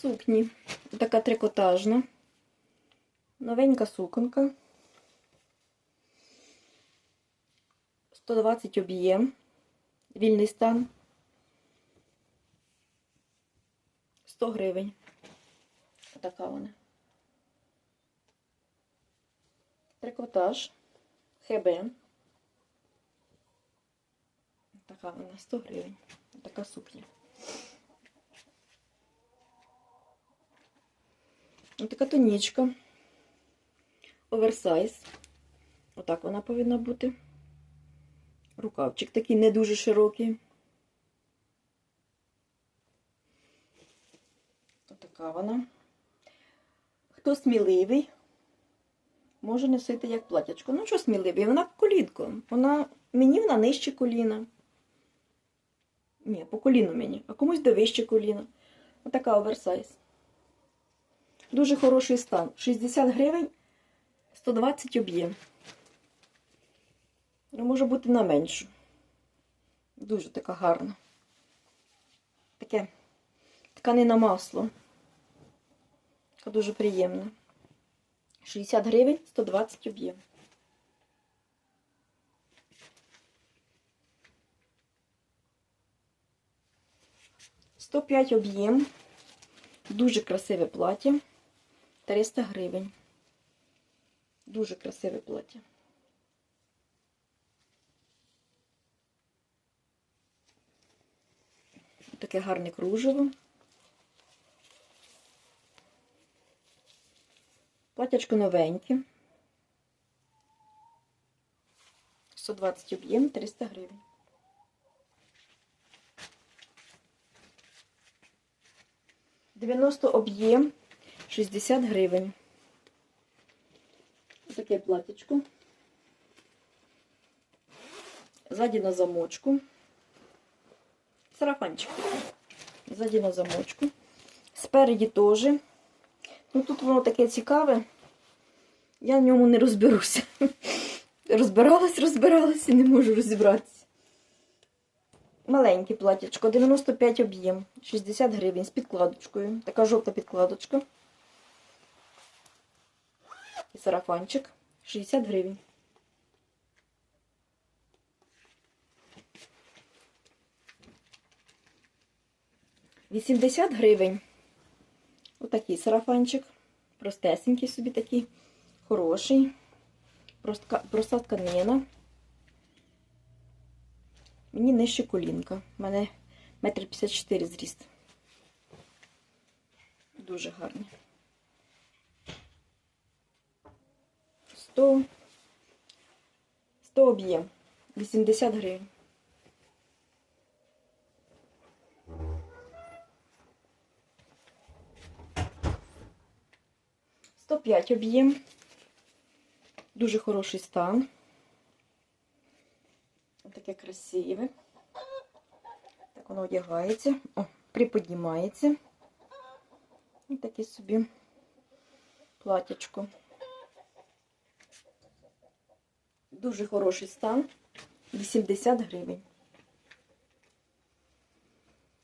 Сукні. Така трикотажна. Новенька суконка. 120 об'єм. Вільний стан. 100 гривень. Така вона. Трикотаж. ХБ. Така вона 100 гривень. Така сукня. Така тонічка. Оверсайз. Отак вона повинна бути. Рукавчик такий не дуже широкий. Отака вона. Хто сміливий, може носити як платячко. Ну, що сміливий? Вона колінко. Вона, мені вона нижче коліна. Ні, по коліну мені, а комусь до вище коліна. Отака оверсайз. Дуже хороший стан. 60 гривень, 120 об'єм. Ну, може бути на меншу. Дуже така гарна. Таке тканина масло. Така дуже приємна. 60 гривень, 120 об'єм. Сто п'ять об'єм. Дуже красиве плаття. 300 гривень. Дуже красиве плаття. Таке гарне кружево. Платячко новеньке. 120 об'єм, 300 гривень. Дев'яносто об'єм, 60 гривень. Таке платячко. Ззаді на замочку. Сарафанчик. Ззаді на замочку. Спереді теж. Ну тут воно таке цікаве. Я в ньому не розберуся. Розбиралась, розбиралась і не можу розібратися. Маленьке платячко, 95 об'єм, 60 гривень з підкладочкою. Така жовта підкладочка. Сарафанчик 60 гривень. Вісімдесят гривень. Отакий сарафанчик. Простесенький собі такий, хороший. Простка, проста тканина. Мені нижче колінка. У мене метр п'ятдесят чотири зріст. Дуже гарний. 100, 100 об'єм. 80 гривень. Сто п'ять об'єм. Дуже хороший стан. Таке красиве. Так воно одягається. О, приподнімається. І таке собі платячко. Дуже хороший стан. 80 гривень.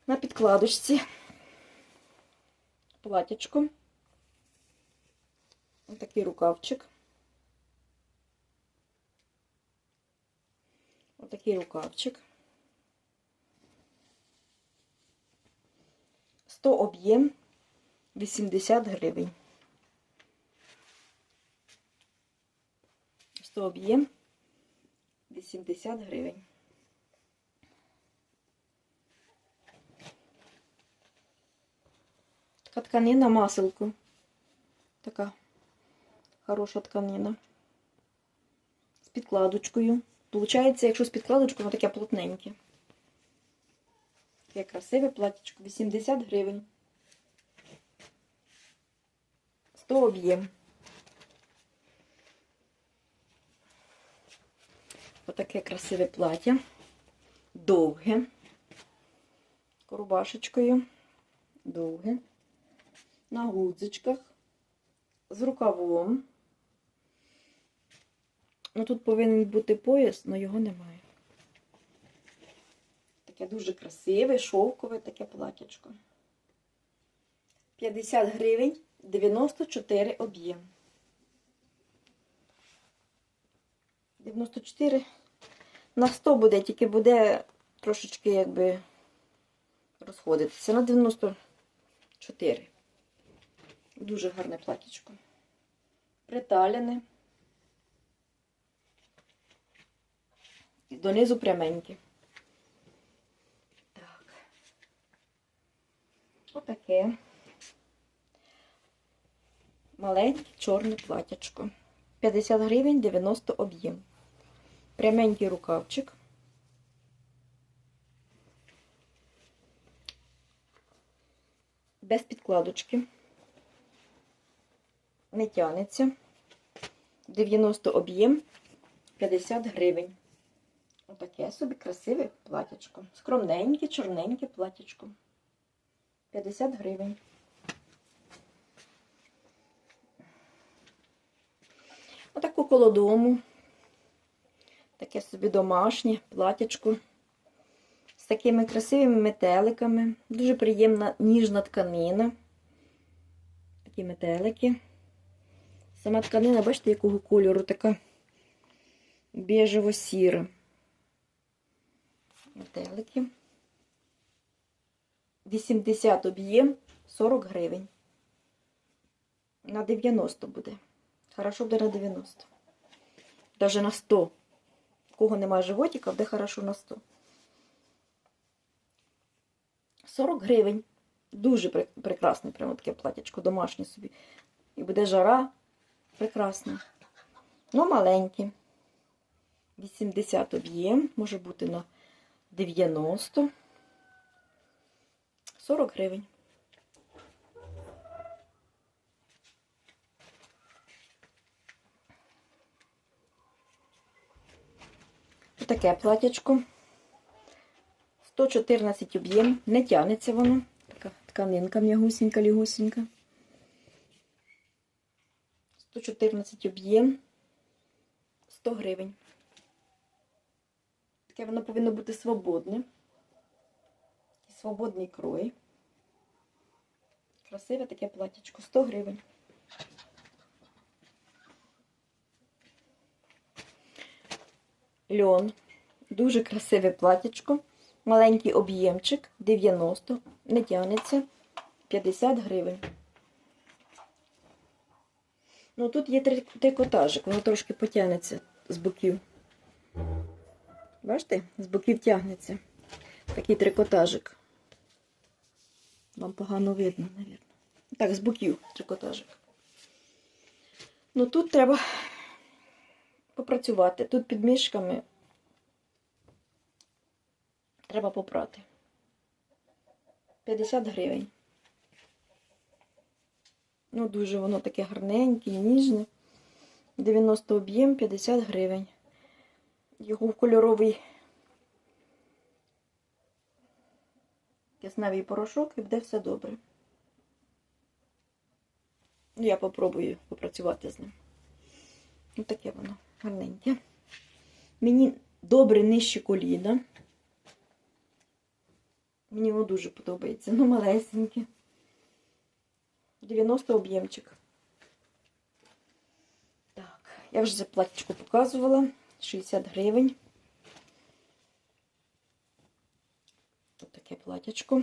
На підкладочці платячко. Такий рукавчик. Ось такий рукавчик. 100 об'єм 80 гривень. 100 об'єм 80 гривень. Така тканина маселку. Така хороша тканина. З підкладочкою. Получається, якщо з підкладочкою, воно таке плотненьке. Таке красиве платічко. 80 гривень. 100 об'єм. Отаке красиве плаття. Довге. Рубашечкою. Довге. На гудзичках. З рукавом. Ну, тут повинен бути пояс, але його немає. Таке дуже красиве, шовкове таке платячко. 50 гривень, 94 об'єм. 94 на 100 буде, тільки буде трошечки якби розходитися. На 94. Дуже гарне платічко. Приталене. І донизу пряменьке. Так. Отаке. Маленьке чорне платячко. 50 гривень 90 об'єм. Пряменький рукавчик. Без підкладочки. Не тянеться. 90 об'єм 50 гривень. Отаке собі красиве платячко. Скромненьке, чорненьке платячко. 50 гривень. Отаку коло дому. Таке собі домашнє платячко. З такими красивими метеликами. Дуже приємна ніжна тканина. Такі метелики. Сама тканина, бачите, якого кольору така біжево-сіра. Метелики. 80 об'єм 40 гривень. На 90 буде. Хорошо буде на 90. Даже на 100. Кого немає животика, буде хорошо на 100. 40 гривень. Дуже прекрасне прямо таке платячко домашнє собі. І буде жара прекрасна. Ну, маленьке. 80 об'єм, може бути на 90. 40 гривень. Таке платячко. 114 об'єм. Не тянеться воно. Така тканинка м'ягусінька, лігусінька. 114 об'єм. 100 гривень. Таке воно повинно бути свободне. Свободний крой. Красиве таке платічко. 100 гривень. Льон. Дуже красиве платічко. Маленький об'ємчик. 90. Не тягнеться. 50 гривень. Ну, тут є трикотажик, воно трошки потягнеться з боків. Бачите? З боків тягнеться. Такий трикотажик. Вам погано видно, мабуть. Так, з боків трикотажик. Ну тут треба попрацювати. Тут під мішками треба попрати. 50 гривень. Ну, дуже воно таке гарненьке, ніжне. 90 об'єм, 50 гривень. Його в кольоровий кисневий порошок і буде все добре. Я попробую попрацювати з ним. Ну, таке воно гарненьке. Мені добре нижче коліна. Мені воно дуже подобається. Ну, малесеньке. 90 об'ємчик. Так, я вже за платічку показувала. 60 гривень. Ось таке платячко.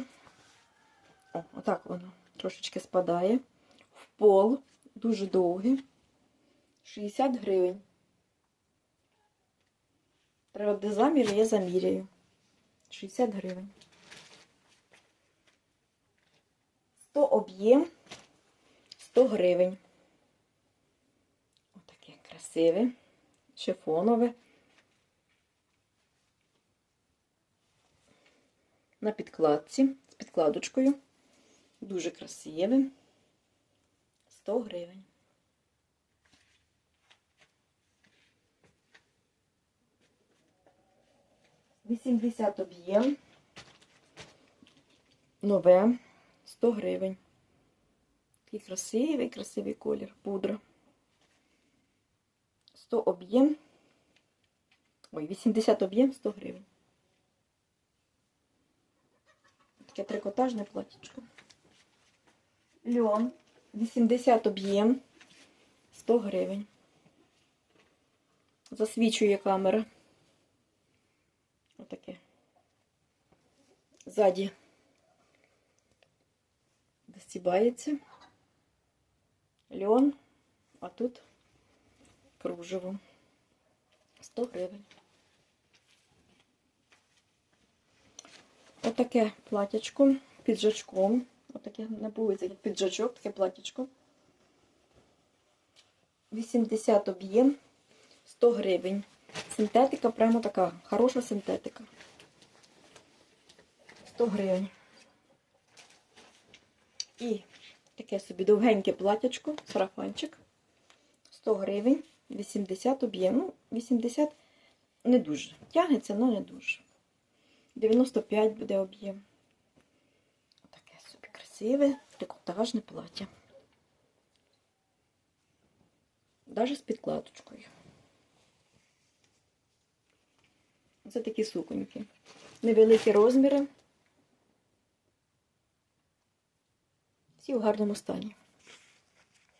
О, отак воно трошечки спадає. В пол. Дуже довге. 60 гривень. Буде замір, я заміряю. 60 гривень. 100 об'єм. 100 гривень. Отаке красиве, шифонове. На підкладці з підкладочкою. Дуже красиве. 100 гривень. Вісімдесят об'єм. Нове. 100 гривень. Такий красивий, красивий колір. Пудра. 100 об'єм. Ой, 80 об'єм, 100 гривень. Таке трикотажне платічко. Льон 80 об'єм 100 гривень. Засвічує камера. Отаке. Ззаді достібається. Льон, а тут кружево. 100 гривень. Отаке платячко піджачком. Отаке на вулиці піджачок, таке платячко. 80 об'єм, 100 гривень. Синтетика прямо така, хороша синтетика. 100 гривень. І таке собі довгеньке платячко, сарафанчик. 100 гривень, 80 об'єм. Ну, 80 не дуже. Тягнеться, але не дуже. 95 буде об'єм. Таке собі красиве, трикотажне плаття. Даже з підкладочкою. Це такі суконьки. Невеликі розміри. Всі в гарному стані.